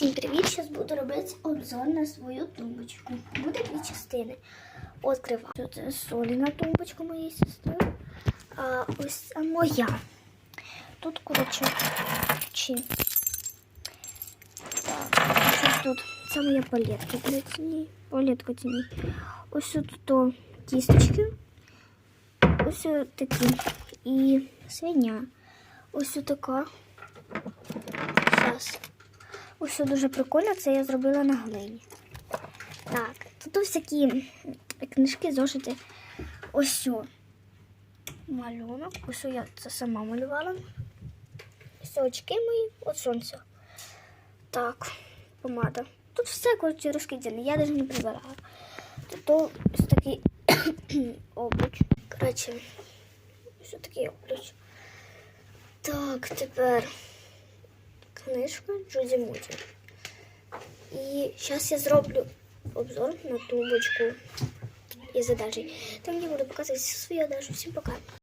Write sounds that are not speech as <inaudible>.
Всім привіт! Зараз буду робити обзор на свою тумбочку. Буде дві частини. Відкриваю. Тут соліна тумбочка моєї сестри. А ось моя. Тут, коротше, чи. Так, тут. Це моя палетка для тіні. Палетка тіні. Ось тут то кісточки. Ось такі. І свиня. Ось така. Що дуже прикольно, це я зробила на глині. Так, тут всякі книжки, зошити. Ось що. Малюнок. Ось що я це сама малювала. Ось очки мої, от сонце. Так, помада. Тут все коротше розкидане, я навіть не прибирала. Тут ось такий <coughs> обруч. Коротше, ось такий обруч. Так, тепер книжка Джузі Муді. І зараз я зроблю обзор на тумбочку і задачі. Там я буду показувати свою одежу. Всім пока.